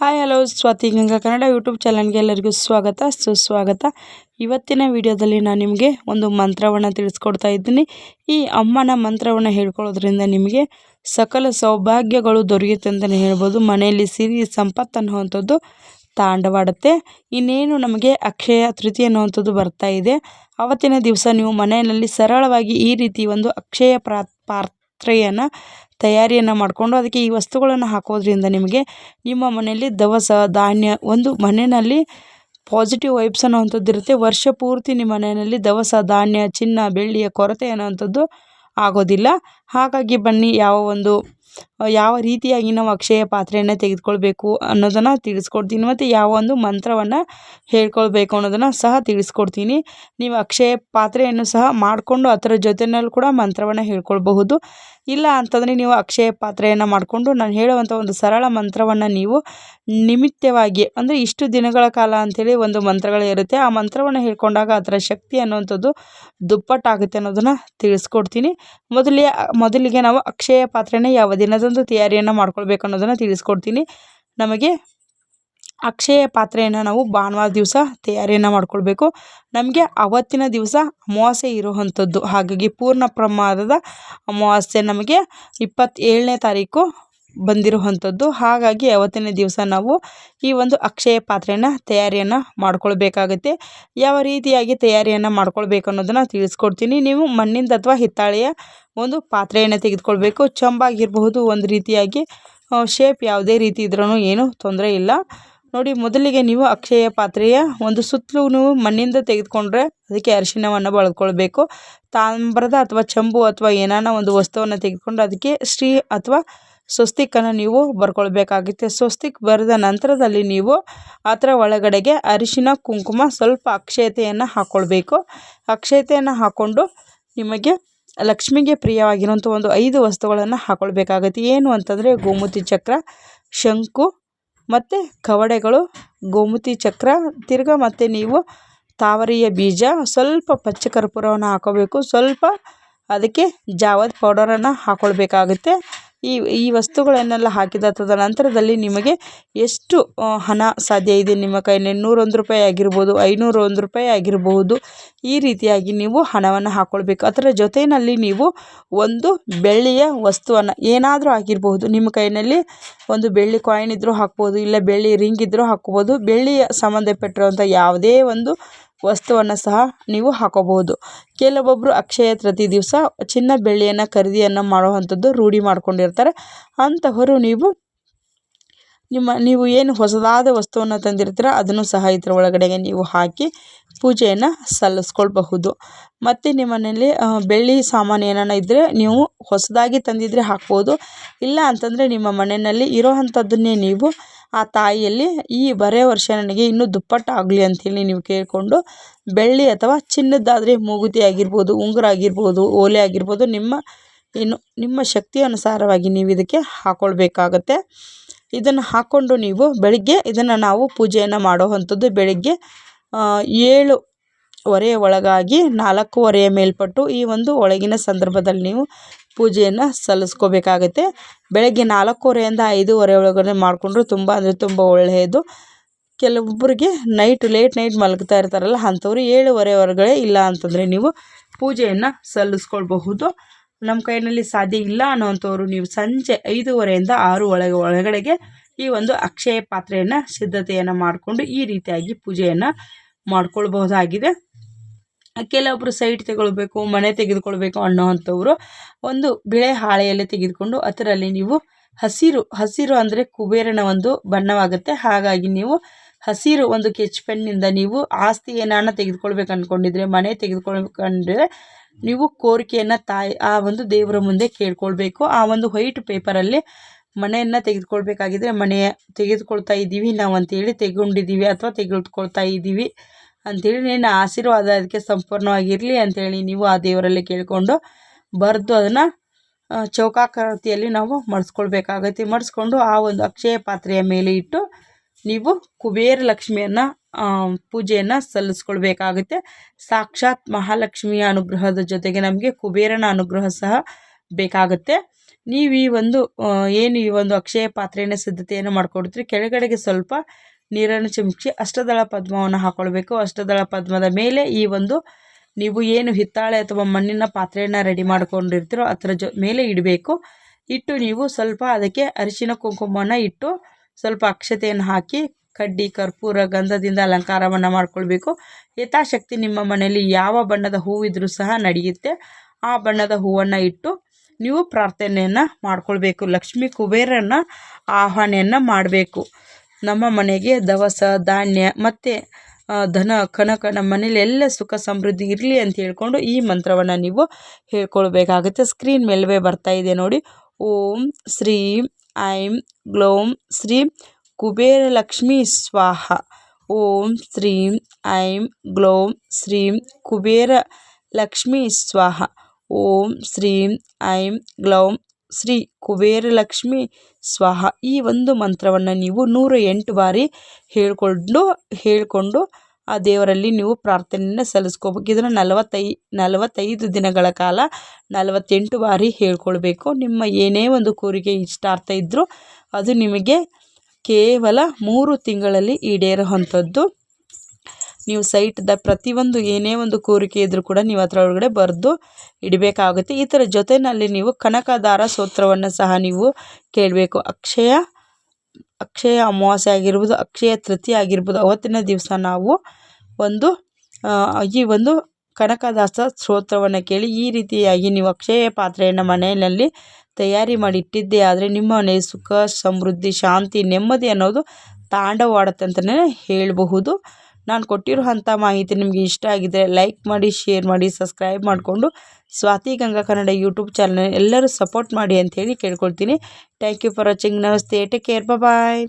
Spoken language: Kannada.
Hi hello Swathi Ganga Kannada YouTube ಚಾನಲ್ಗೆ ಎಲ್ಲರಿಗೂ ಸ್ವಾಗತ. ಸುಸ್ವಾಗತ. ಇವತ್ತಿನ ವಿಡಿಯೋದಲ್ಲಿ ನಾನು ನಿಮಗೆ ಒಂದು ಮಂತ್ರವನ್ನು ತಿಳಿಸ್ಕೊಡ್ತಾ ಇದ್ದೀನಿ. ಈ ಅಮ್ಮನ ಮಂತ್ರವನ್ನು ಹೇಳ್ಕೊಳ್ಳೋದ್ರಿಂದ ನಿಮಗೆ ಸಕಲ ಸೌಭಾಗ್ಯಗಳು ದೊರೆಯುತ್ತೆ ಅಂತಲೇ ಹೇಳ್ಬೋದು. ಮನೆಯಲ್ಲಿ ಸಿರಿ ಸಂಪತ್ತು ಅನ್ನುವಂಥದ್ದು ತಾಂಡವಾಡುತ್ತೆ. ಇನ್ನೇನು ನಮಗೆ ಅಕ್ಷಯ, ತೃತೀಯ ಅನ್ನುವಂಥದ್ದು ಬರ್ತಾ ಇದೆ. ಅವತ್ತಿನ ದಿವಸ ನೀವು ಮನೆಯಲ್ಲಿ ಸರಳವಾಗಿ ಈ ರೀತಿ ಒಂದು ಅಕ್ಷಯ ಪ್ರಾ ಪಾತ್ರೆಯನ್ನು ತಯಾರಿಯನ್ನು ಮಾಡಿಕೊಂಡು ಅದಕ್ಕೆ ಈ ವಸ್ತುಗಳನ್ನು ಹಾಕೋದ್ರಿಂದ ನಿಮಗೆ ನಿಮ್ಮ ಮನೆಯಲ್ಲಿ ದವಸ, ಧಾನ್ಯ ಒಂದು ಮನೆಯಲ್ಲಿ ಪಾಸಿಟಿವ್ ವೈಬ್ಸ್ ಅನ್ನೋವಂಥದ್ದು ಇರುತ್ತೆ. ವರ್ಷ ಪೂರ್ತಿ ನಿಮ್ಮ ಮನೆಯಲ್ಲಿ ದವಸ, ಧಾನ್ಯ, ಚಿನ್ನ, ಬೆಳ್ಳಿಯ ಕೊರತೆ ಅನ್ನೋವಂಥದ್ದು ಆಗೋದಿಲ್ಲ. ಹಾಗಾಗಿ ಬನ್ನಿ, ಯಾವ ಒಂದು ಯಾವ ರೀತಿಯಾಗಿ ನಾವು ಅಕ್ಷಯ ಪಾತ್ರೆಯನ್ನು ತೆಗೆದುಕೊಳ್ಬೇಕು ಅನ್ನೋದನ್ನು ತಿಳಿಸ್ಕೊಡ್ತೀನಿ ಮತ್ತು ಯಾವ ಒಂದು ಮಂತ್ರವನ್ನು ಹೇಳ್ಕೊಳ್ಬೇಕು ಅನ್ನೋದನ್ನು ಸಹ ತಿಳಿಸ್ಕೊಡ್ತೀನಿ. ನೀವು ಅಕ್ಷಯ ಪಾತ್ರೆಯನ್ನು ಸಹ ಮಾಡಿಕೊಂಡು ಅದರ ಜೊತೆಯಲ್ಲೂ ಕೂಡ ಮಂತ್ರವನ್ನು ಹೇಳ್ಕೊಳ್ಬಹುದು. ಇಲ್ಲ ಅಂತಂದರೆ ನೀವು ಅಕ್ಷಯ ಪಾತ್ರೆಯನ್ನು ಮಾಡಿಕೊಂಡು ನಾನು ಹೇಳುವಂಥ ಒಂದು ಸರಳ ಮಂತ್ರವನ್ನು ನೀವು ನಿಮಿತ್ತವಾಗಿ ಅಂದರೆ ಇಷ್ಟು ದಿನಗಳ ಕಾಲ ಅಂಥೇಳಿ ಒಂದು ಮಂತ್ರಗಳಿರುತ್ತೆ ಆ ಮಂತ್ರವನ್ನು ಹೇಳ್ಕೊಂಡಾಗ ಅದರ ಶಕ್ತಿ ಅನ್ನುವಂಥದ್ದು ದುಪ್ಪಟ್ಟಾಗುತ್ತೆ ಅನ್ನೋದನ್ನು ತಿಳಿಸ್ಕೊಡ್ತೀನಿ. ಮೊದಲೇ ಮೊದಲಿಗೆ ನಾವು ಅಕ್ಷಯ ಪಾತ್ರೆನ ಯಾವ ದಿನದಂದು ತಯಾರಿಯನ್ನು ಮಾಡ್ಕೊಳ್ಬೇಕು ಅನ್ನೋದನ್ನು ತಿಳಿಸ್ಕೊಡ್ತೀನಿ. ನಮಗೆ ಅಕ್ಷಯ ಪಾತ್ರೆಯನ್ನು ನಾವು ಭಾನುವಾರ ದಿವಸ ತಯಾರಿಯನ್ನು ಮಾಡ್ಕೊಳ್ಬೇಕು. ನಮಗೆ ಅವತ್ತಿನ ದಿವಸ ಅಮಾವಾಸ್ಯೆ ಇರುವಂಥದ್ದು. ಹಾಗಾಗಿ ಪೂರ್ಣ ಪ್ರಮಾದದ ಅಮಾವಾಸ್ಯೆ ನಮಗೆ ಇಪ್ಪತ್ತೇಳನೇ ತಾರೀಕು ಬಂದಿರುವಂಥದ್ದು. ಹಾಗಾಗಿ ಅವತ್ತಿನ ದಿವಸ ನಾವು ಈ ಒಂದು ಅಕ್ಷಯ ಪಾತ್ರೆಯನ್ನು ತಯಾರಿಯನ್ನು ಮಾಡ್ಕೊಳ್ಬೇಕಾಗುತ್ತೆ. ಯಾವ ರೀತಿಯಾಗಿ ತಯಾರಿಯನ್ನು ಮಾಡ್ಕೊಳ್ಬೇಕು ಅನ್ನೋದನ್ನು ತಿಳಿಸ್ಕೊಡ್ತೀನಿ. ನೀವು ಮಣ್ಣಿಂದ ಅಥವಾ ಹಿತ್ತಾಳೆಯ ಒಂದು ಪಾತ್ರೆಯನ್ನು ತೆಗೆದುಕೊಳ್ಬೇಕು. ಚಂಬಾಗಿರಬಹುದು ಒಂದು ರೀತಿಯಾಗಿ ಶೇಪ್ ಯಾವುದೇ ರೀತಿ ಇದ್ರೂ ಏನು ತೊಂದರೆ ಇಲ್ಲ. ನೋಡಿ, ಮೊದಲಿಗೆ ನೀವು ಅಕ್ಷಯ ಪಾತ್ರೆಯ ಒಂದು ಸುತ್ತಲೂ ನೀವು ಮಣ್ಣಿಂದ ತೆಗೆದುಕೊಂಡ್ರೆ ಅದಕ್ಕೆ ಅರಿಶಿಣವನ್ನು ಬಳಕೊಳ್ಬೇಕು ತಾಮ್ರದ ಅಥವಾ ಚಂಬು ಅಥವಾ ಏನಾನ ಒಂದು ವಸ್ತುವನ್ನು ತೆಗೆದುಕೊಂಡು ಅದಕ್ಕೆ ಶ್ರೀ ಅಥವಾ ಸ್ವಸ್ತಿಕನ್ನು ನೀವು ಬರ್ಕೊಳ್ಬೇಕಾಗುತ್ತೆ. ಸ್ವಸ್ತಿಕ್ ಬರೆದ ನಂತರದಲ್ಲಿ ನೀವು ಅದರ ಒಳಗಡೆಗೆ ಅರಿಶಿನ, ಕುಂಕುಮ ಸ್ವಲ್ಪ ಅಕ್ಷಯತೆಯನ್ನು ಹಾಕ್ಕೊಳ್ಬೇಕು ಅಕ್ಷಯತೆಯನ್ನು ಹಾಕ್ಕೊಂಡು ನಿಮಗೆ ಲಕ್ಷ್ಮಿಗೆ ಪ್ರಿಯವಾಗಿರುವಂಥ ಒಂದು ಐದು ವಸ್ತುಗಳನ್ನು ಹಾಕ್ಕೊಳ್ಬೇಕಾಗುತ್ತೆ ಏನು ಅಂತಂದರೆ ಗೋಮತಿ ಚಕ್ರ, ಶಂಕು ಮತ್ತು ಕವಡೆಗಳು. ಗೋಮತಿ ಚಕ್ರ, ತಿರ್ಗ ಮತ್ತು ನೀವು ತಾವರೆಯ ಬೀಜ, ಸ್ವಲ್ಪ ಪಚ್ಚ ಕರ್ಪೂರವನ್ನು ಹಾಕೋಬೇಕು. ಸ್ವಲ್ಪ ಅದಕ್ಕೆ ಜಾವದ್ ಪೌಡರನ್ನು ಹಾಕ್ಕೊಳ್ಬೇಕಾಗುತ್ತೆ ಈ ಈ ವಸ್ತುಗಳನ್ನೆಲ್ಲ ಹಾಕಿದ ನಂತರದಲ್ಲಿ ನಿಮಗೆ ಎಷ್ಟು ಹಣ ಸಾಧ್ಯ ಇದೆ? ನಿಮ್ಮ ಕೈಯಲ್ಲಿ ನೂರೊಂದು ರೂಪಾಯಿ ಆಗಿರ್ಬೋದು ಐನೂರು ಒಂದು ರೂಪಾಯಿ ಆಗಿರಬಹುದು. ಈ ರೀತಿಯಾಗಿ ನೀವು ಹಣವನ್ನು ಹಾಕ್ಕೊಳ್ಬೇಕು ಅದರ ಜೊತೆಯಲ್ಲಿ ನೀವು ಒಂದು ಬೆಳ್ಳಿಯ ವಸ್ತುವನ್ನು ಏನಾದರೂ ಆಗಿರಬಹುದು. ನಿಮ್ಮ ಕೈಯಲ್ಲಿ ಒಂದು ಬೆಳ್ಳಿ ಕಾಯಿನ್ ಇದ್ದರೂ ಹಾಕ್ಬೋದು, ಇಲ್ಲ ಬೆಳ್ಳಿ ರಿಂಗ್ ಇದ್ದರೂ ಹಾಕ್ಬೋದು. ಬೆಳ್ಳಿಯ ಸಂಬಂಧಪಟ್ಟಿರುವಂಥ ಯಾವುದೇ ಒಂದು ವಸ್ತುವನ್ನು ಸಹ ನೀವು ಹಾಕೋಬಹುದು. ಕೆಲವೊಬ್ಬರು ಅಕ್ಷಯ ತೃತೀಯ ದಿವಸ ಚಿನ್ನ ಬೆಳ್ಳಿಯನ್ನು ಖರೀದಿಯನ್ನು ಮಾಡುವಂಥದ್ದು ರೂಢಿ ಮಾಡ್ಕೊಂಡಿರ್ತಾರೆ. ಅಂಥವರು ನೀವು ನಿಮ್ಮ, ನೀವು ಏನು ಹೊಸದಾದ ವಸ್ತುವನ್ನು ತಂದಿರ್ತೀರ ಅದನ್ನು ಸಹ ಇದರ ಒಳಗಡೆಗೆ ನೀವು ಹಾಕಿ ಪೂಜೆಯನ್ನು ಸಲ್ಲಿಸ್ಕೊಳ್ಬಹುದು. ಮತ್ತು ನಿಮ್ಮ ಮನೆಯಲ್ಲಿ ಬೆಳ್ಳಿ ಸಾಮಾನು ಏನಾನ ಇದ್ದರೆ ನೀವು ಹೊಸದಾಗಿ ತಂದಿದ್ದರೆ ಹಾಕ್ಬೋದು. ಇಲ್ಲ ಅಂತಂದರೆ ನಿಮ್ಮ ಮನೆಯಲ್ಲಿ ಇರೋ ನೀವು ಆ ತಾಯಿಯಲ್ಲಿ ಈ ಬರೇ ವರ್ಷ ನನಗೆ ಇನ್ನೂ ದುಪ್ಪಟ್ಟು ಆಗಲಿ ಅಂಥೇಳಿ ನೀವು ಕೇಳಿಕೊಂಡು ಬೆಳ್ಳಿ ಅಥವಾ ಚಿನ್ನದ್ದಾದರೆ ಮೂಗುತಿ ಆಗಿರ್ಬೋದು, ಉಂಗುರ ಆಗಿರ್ಬೋದು, ಓಲೆ ಆಗಿರ್ಬೋದು, ನಿಮ್ಮ, ಏನು, ನಿಮ್ಮ ಶಕ್ತಿ ಅನುಸಾರವಾಗಿ ನೀವು ಇದಕ್ಕೆ ಹಾಕ್ಕೊಳ್ಬೇಕಾಗತ್ತೆ ಇದನ್ನು ಹಾಕ್ಕೊಂಡು ನೀವು ಬೆಳಗ್ಗೆ ಇದನ್ನು ನಾವು ಪೂಜೆಯನ್ನು ಮಾಡುವಂಥದ್ದು ಬೆಳಿಗ್ಗೆ ಏಳುವರೆಯ ಒಳಗಾಗಿ ನಾಲ್ಕೂವರೆಯ ಮೇಲ್ಪಟ್ಟು ಈ ಒಂದು ಒಳಗಿನ ಸಂದರ್ಭದಲ್ಲಿ ನೀವು ಪೂಜೆಯನ್ನು ಸಲ್ಲಿಸ್ಕೋಬೇಕಾಗತ್ತೆ. ಬೆಳಗ್ಗೆ ನಾಲ್ಕೂವರೆಯಿಂದ ಐದೂವರೆ ಒಳಗಡೆ ಮಾಡಿಕೊಂಡ್ರು ತುಂಬ, ಅಂದರೆ ತುಂಬ ಒಳ್ಳೆಯದು. ಕೆಲವೊಬ್ಬರಿಗೆ ನೈಟ್, ಲೇಟ್ ನೈಟ್ ಮಲಗ್ತಾ ಇರ್ತಾರಲ್ಲ ಅಂಥವ್ರು ಏಳುವರೆ ಹೊರಗಡೆ ಇಲ್ಲ ಅಂತಂದರೆ ನೀವು ಪೂಜೆಯನ್ನು ಸಲ್ಲಿಸ್ಕೊಳ್ಬಹುದು. ನಮ್ಮ ಕೈಯಲ್ಲಿ ಸಾಧ್ಯ ಇಲ್ಲ ಅನ್ನೋವಂಥವ್ರು ನೀವು ಸಂಜೆ ಐದೂವರೆಯಿಂದ ಆರು ಒಳಗೆ, ಒಳಗಡೆಗೆ ಈ ಒಂದು ಅಕ್ಷಯ ಪಾತ್ರೆಯನ್ನು, ಸಿದ್ಧತೆಯನ್ನು ಮಾಡಿಕೊಂಡು ಈ ರೀತಿಯಾಗಿ ಪೂಜೆಯನ್ನು ಮಾಡ್ಕೊಳ್ಬಹುದಾಗಿದೆ. ಕೆಲವೊಬ್ಬರು ಸೈಟ್ ತಗೊಳ್ಬೇಕು, ಮನೆ ತೆಗೆದುಕೊಳ್ಬೇಕು ಅನ್ನೋವಂಥವ್ರು ಒಂದು ಬಿಳೆ ಹಾಳೆಯಲ್ಲಿ ತೆಗೆದುಕೊಂಡು ಅದರಲ್ಲಿ ನೀವು ಹಸಿರು ಹಸಿರು ಅಂದರೆ ಕುಬೇರನ ಒಂದು ಬಣ್ಣವಾಗುತ್ತೆ. ಹಾಗಾಗಿ ನೀವು ಹಸಿರು ಒಂದು ಕೆಚ್ ಪೆನ್ನಿಂದ ನೀವು ಆಸ್ತಿ ಏನಾನ ತೆಗೆದುಕೊಳ್ಬೇಕು ಅಂದ್ಕೊಂಡಿದ್ರೆ ಮನೆ ತೆಗೆದುಕೊಳ್ಬೇಕಂದ್ರೆ ನೀವು ಕೋರಿಕೆಯನ್ನು ತಾಯಿ, ಆ ಒಂದು ದೇವರ ಮುಂದೆ ಕೇಳ್ಕೊಳ್ಬೇಕು. ಆ ಒಂದು ವೈಟ್ ಪೇಪರಲ್ಲಿ ಮನೆಯನ್ನು ತೆಗೆದುಕೊಳ್ಬೇಕಾಗಿದ್ರೆ ಮನೆಯ ತೆಗೆದುಕೊಳ್ತಾ ಇದ್ದೀವಿ. ನಾವು ಅಂತೇಳಿ ತೆಗೊಂಡಿದ್ದೀವಿ ಅಥವಾ ತೆಗೆದುಕೊಳ್ತಾ ಇದ್ದೀವಿ ಅಂಥೇಳಿ ನಿನ್ನ ಆಶೀರ್ವಾದ ಅದಕ್ಕೆ ಸಂಪೂರ್ಣವಾಗಿರಲಿ ಅಂಥೇಳಿ ನೀವು ಆ ದೇವರಲ್ಲಿ ಕೇಳಿಕೊಂಡು ಬರೆದು ಅದನ್ನು ಚೌಕಾಕೃತಿಯಲ್ಲಿ ನಾವು ಮಡಿಸ್ಕೊಳ್ಬೇಕಾಗತ್ತೆ. ಮಡಿಸ್ಕೊಂಡು ಆ ಒಂದು ಅಕ್ಷಯ ಪಾತ್ರೆಯ ಮೇಲೆ ಇಟ್ಟು ನೀವು ಕುಬೇರ ಲಕ್ಷ್ಮಿಯನ್ನು ಪೂಜೆಯನ್ನು ಸಲ್ಲಿಸ್ಕೊಳ್ಬೇಕಾಗುತ್ತೆ. ಸಾಕ್ಷಾತ್ ಮಹಾಲಕ್ಷ್ಮಿಯ ಅನುಗ್ರಹದ ಜೊತೆಗೆ ನಮಗೆ ಕುಬೇರನ ಅನುಗ್ರಹ ಸಹ ಬೇಕಾಗುತ್ತೆ. ನೀವು ಈ ಒಂದು ಏನು ಈ ಒಂದು ಅಕ್ಷಯ ಪಾತ್ರೆಯನ್ನು ಸಿದ್ಧತೆಯನ್ನು ಮಾಡ್ಕೊಡ್ತೀರಿ, ಕೆಳಗಡೆಗೆ ಸ್ವಲ್ಪ ನೀರನ್ನು ಚಿಮುಕಿಸಿ ಅಷ್ಟದಳ ಪದ್ಮವನ್ನು ಹಾಕೊಳ್ಬೇಕು. ಅಷ್ಟದಳ ಪದ್ಮದ ಮೇಲೆ ಈ ಒಂದು ನೀವು ಏನು ಹಿತ್ತಾಳೆ ಅಥವಾ ಮಣ್ಣಿನ ಪಾತ್ರೆಯನ್ನು ರೆಡಿ ಮಾಡ್ಕೊಂಡಿರ್ತೀರೋ ಅದರ ಜೊ, ಮೇಲೆ ಇಡಬೇಕು. ಇಟ್ಟು ನೀವು ಸ್ವಲ್ಪ ಅದಕ್ಕೆ ಅರಿಶಿನ ಕುಂಕುಮವನ್ನು ಇಟ್ಟು ಸ್ವಲ್ಪ ಅಕ್ಷತೆಯನ್ನು ಹಾಕಿ ಕಡ್ಡಿ, ಕರ್ಪೂರ ಗಂಧದಿಂದ ಅಲಂಕಾರವನ್ನು ಮಾಡ್ಕೊಳ್ಬೇಕು. ಯಥಾಶಕ್ತಿ ನಿಮ್ಮ ಮನೆಯಲ್ಲಿ ಯಾವ ಬಣ್ಣದ ಹೂವಿದ್ರೂ ಸಹ ನಡೆಯುತ್ತೆ. ಆ ಬಣ್ಣದ ಹೂವನ್ನು ಇಟ್ಟು ನೀವು ಪ್ರಾರ್ಥನೆಯನ್ನು ಮಾಡ್ಕೊಳ್ಬೇಕು. ಲಕ್ಷ್ಮಿ ಕುಬೇರನ ಆಹ್ವಾನೆಯನ್ನು ಮಾಡಬೇಕು. ನಮ್ಮ ಮನೆಗೆ ದವಸ, ಧಾನ್ಯ ಮತ್ತು ಧನ, ಕನಕ ನಮ್ಮ ಮನೇಲಿ ಎಲ್ಲ ಸುಖ ಸಮೃದ್ಧಿ ಇರಲಿ ಅಂತ ಹೇಳ್ಕೊಂಡು ಈ ಮಂತ್ರವನ್ನು ನೀವು ಹೇಳ್ಕೊಳ್ಬೇಕಾಗುತ್ತೆ. ಸ್ಕ್ರೀನ್ ಮೇಲ್ವೇ ಬರ್ತಾ ಇದೆ ನೋಡಿ. ಓಂ ಶ್ರೀ, ಐಂ, ಗ್ಲೋಂ ಶ್ರೀಂ ಕುಬೇರ ಲಕ್ಷ್ಮೀ ಸ್ವಾಹ ಓಂ ಶ್ರೀಂ ಐಂ ಗ್ಲೌಂ ಶ್ರೀಂ ಕುಬೇರ ಲಕ್ಷ್ಮೀ ಸ್ವಾಹ ಓಂ ಶ್ರೀಂ ಐಂ ಗ್ಲೌಂ ಶ್ರೀ ಕುಬೇರ ಲಕ್ಷ್ಮೀ ಸ್ವಾಹ ಈ ಒಂದು ಮಂತ್ರವನ್ನು ನೀವು ನೂರ ಎಂಟು ಬಾರಿ ಹೇಳ್ಕೊಂಡು, ಹೇಳಿಕೊಂಡು ಆ ದೇವರಲ್ಲಿ ನೀವು ಪ್ರಾರ್ಥನೆಯನ್ನು ಸಲ್ಲಿಸ್ಕೋಬೇಕು. ಇದನ್ನು ನಲವತ್ತೈ, ನಲವತ್ತೈದು ದಿನಗಳ ಕಾಲ ನಲವತ್ತೆಂಟು ಬಾರಿ ಹೇಳ್ಕೊಳ್ಬೇಕು. ನಿಮ್ಮ ಏನೇ ಒಂದು ಕೋರಿಕೆ ಇಷ್ಟಾರ್ಥ ಇದ್ದರೂ ಅದು ನಿಮಗೆ ಕೇವಲ ಮೂರು ತಿಂಗಳಲ್ಲಿ ಈಡೇರುವಂಥದ್ದು. ನೀವು ಸೈಟ್ದ ಪ್ರತಿಯೊಂದು ಏನೇ ಒಂದು ಕೋರಿಕೆ ಇದ್ದರೂ ಕೂಡ ನೀವು ಅದರೊಳಗಡೆ ಬರೆದು ಇಡಬೇಕಾಗುತ್ತೆ. ಇದರ ಜೊತೆಯಲ್ಲಿ ನೀವು ಕನಕದಾರ ಸೂತ್ರವನ್ನು ಸಹ ನೀವು ಕೇಳಬೇಕು. ಅಕ್ಷಯ ಅಕ್ಷಯ ಅಮಾವಾಸ್ಯೆ ಆಗಿರ್ಬೋದು, ಅಕ್ಷಯ ತೃತೀಯ ಆಗಿರ್ಬೋದು, ಅವತ್ತಿನ ದಿವಸ ನಾವು ಒಂದು ಈ ಒಂದು ಕನಕದಾಸ ಸ್ತೋತ್ರವನ್ನು ಕೇಳಿ ಈ ರೀತಿಯಾಗಿ ನೀವು ಅಕ್ಷಯ ಪಾತ್ರೆಯನ್ನು ಮನೆಯಲ್ಲಿ ತಯಾರಿ ಮಾಡಿ ಇಟ್ಟಿದ್ದೇ ಆದರೆ ನಿಮ್ಮ ಮನೆ ಸುಖ, ಸಮೃದ್ಧಿ, ಶಾಂತಿ, ನೆಮ್ಮದಿ ಅನ್ನೋದು ತಾಂಡವಾಡುತ್ತೆ ಅಂತಲೇ ಹೇಳಬಹುದು. ನಾನು ಕೊಟ್ಟಿರುವಂಥ ಮಾಹಿತಿ ನಿಮಗೆ ಇಷ್ಟ ಆಗಿದ್ದರೆ ಲೈಕ್ ಮಾಡಿ, ಶೇರ್ ಮಾಡಿ, ಸಬ್ಸ್ಕ್ರೈಬ್ ಮಾಡಿಕೊಂಡು ಸ್ವಾತಿ ಗಂಗಾ ಕನ್ನಡ ಯೂಟ್ಯೂಬ್ ಚಾನಲ್ ಎಲ್ಲರೂ ಸಪೋರ್ಟ್ ಮಾಡಿ ಅಂಥೇಳಿ ಕೇಳ್ಕೊಳ್ತೀನಿ. ಥ್ಯಾಂಕ್ ಯು ಫಾರ್ ವಾಚಿಂಗ್ ನಮಸ್ತೆ. Take care bye